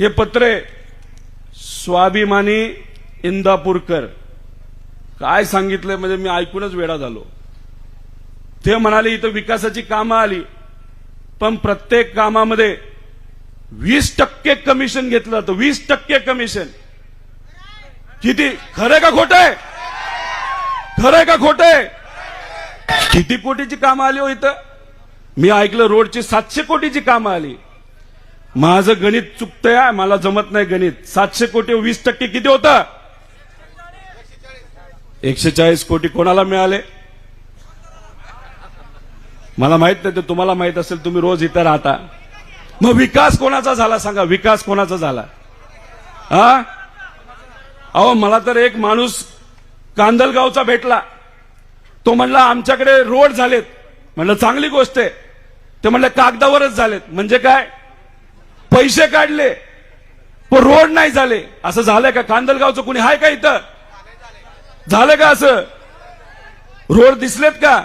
हे पत्रे स्वाभिमानी इंदापूरकर काय सांगितलंय म्हणजे मी ऐकूनच वेडा झालो. ते म्हणाले इथं विकासाची कामं आली पण प्रत्येक कामामध्ये वीस टक्के कमिशन घेतलं जातं वीस टक्के कमिशन. किती? खरं का खोट आहे? खरंय का खोट आहे? किती कोटीची कामं आली हो इथं? मी ऐकलं रोडची सातशे कोटीची कामं आली. माझं गणित चुकतंय मला जमत नाही गणित. सातशे कोटी वीस टक्के किती होतं? एकशे चाळीस कोटी कोणाला मिळाले? मला माहीत नाही ते तुम्हाला माहीत असेल तुम्ही रोज इथं राहता. मग विकास कोणाचा झाला सांगा? विकास कोणाचा झाला? हा? अहो मला तर एक माणूस कांदलगावचा भेटला. तो म्हणला आमच्याकडे रोड झालेत. म्हणलं चांगली गोष्ट आहे. ते म्हणलं कागदावरच झालेत. म्हणजे काय? पैसे काढले पण रोड नाही झाले. असं झालंय का? कांदलगावचं कुणी आहे का इथं? झालं का असं? रोड दिसलेत का?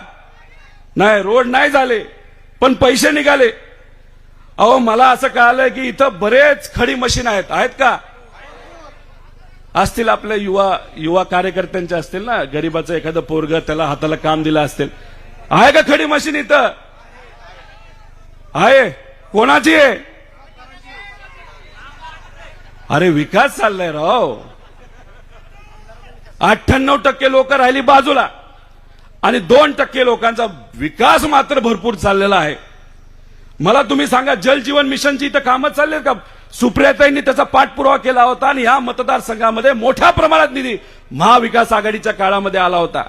नाही रोड नाही झाले पण पैसे निघाले. अहो मला असं कळालं की इथं बरेच खडी मशीन आहेत. आहेत का? असतील आपल्या युवा युवा कार्यकर्त्यांचे असतील ना? गरीबाचं एखादं पोरग त्याला हाताला काम दिलं असतील. आहे का खडी मशीन इथं? आहे. कोणाची आहे? अरे विकास चाललाय राव. अठ्ठ्याण्णव टक्के लोक राहिली बाजूला. आणि दोन टक्के लोकांचा विकास मात्र भरपूर चाललेला आहे. मला तुम्ही सांगा जल जीवन मिशनची इथं कामं चालले का? सुप्रियाताईंनी त्याचा पाठपुरावा केला होता आणि या मतदारसंघामध्ये मोठ्या प्रमाणात निधी महाविकास आघाडीच्या काळामध्ये आला होता.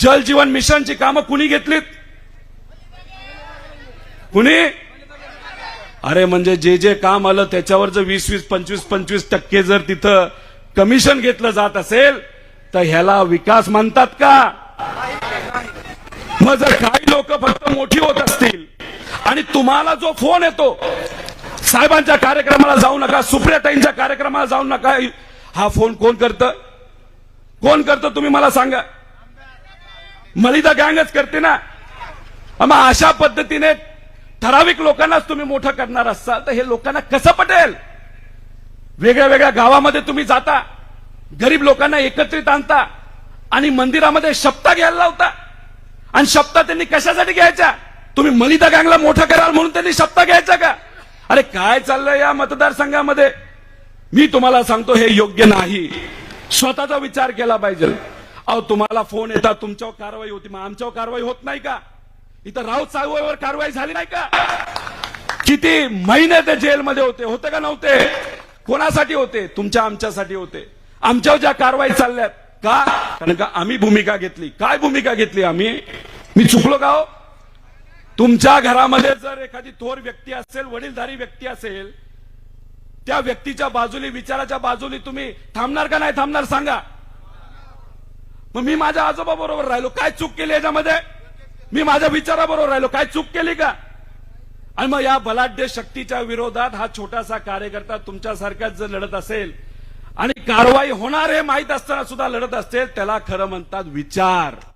जल जीवन मिशनची कामं कुणी घेतलीत? कुणी? अरे म्हणजे जे जे काम आलं त्याच्यावर जर वीस वीस पंचवीस पंचवीस टक्के जर तिथं कमिशन घेतलं जात असेल तर ह्याला विकास म्हणतात का? मग जर काही लोक फक्त मोठी होत असतील आणि तुम्हाला जो फोन येतो साहेबांच्या कार्यक्रमाला जाऊ नका सुप्रियाताईंच्या कार्यक्रमाला जाऊ नका हा फोन कोण करतं? कोण करतं तुम्ही मला सांगा? मलिदा गँगच करते ना. मग अशा पद्धतीने ठराविक लोकांनाच तुम्ही मोठं करणार असाल तर हे लोकांना कसं पटेल? वेगळ्या वेगळ्या गावामध्ये तुम्ही जाता गरीब लोकांना एकत्रित आणता आणि मंदिरामध्ये शपथा घ्यायला लावता. आणि शपथा त्यांनी कशासाठी घ्यायच्या? तुम्ही मलिता गँगला मोठा कराल म्हणून त्यांनी शपथा घ्यायच्या का? अरे काय चाललंय या मतदारसंघामध्ये? मी तुम्हाला सांगतो हे योग्य नाही. स्वतःचा विचार केला पाहिजे. अहो तुम्हाला फोन येतात तुमच्यावर कारवाई होती मग आमच्यावर कारवाई होत नाही का? इथं राऊत साहेबांवर कारवाई झाली नाही का? किती महिने ते जेलमध्ये होते. होते का नव्हते? कोणासाठी होते? तुमच्या आमच्यासाठी होते. आमच्यावर ज्या कारवाई चालल्यात का? कारण का आम्ही भूमिका घेतली. काय भूमिका घेतली आम्ही? मी चुकलो का हो? तुमच्या घरामध्ये जर एखादी थोर व्यक्ती असेल वडीलधारी व्यक्ती असेल त्या व्यक्तीच्या बाजूली विचाराच्या बाजूली तुम्ही थांबणार का नाही थांबणार सांगा. मग मी माझ्या आजोबा बरोबर राहिलो. काय चूक केली याच्यामध्ये? मी माझ्या विचाराबरोबर राहिलो. काय चूक केली का? आणि मग या बलाढ्य शक्तीच्या विरोधात हा छोटासा कार्यकर्ता तुमच्यासारखाच जर लढत असेल आणि कारवाई होणार हे माहीत असताना सुद्धा लढत असेल त्याला खरं म्हणतात विचार.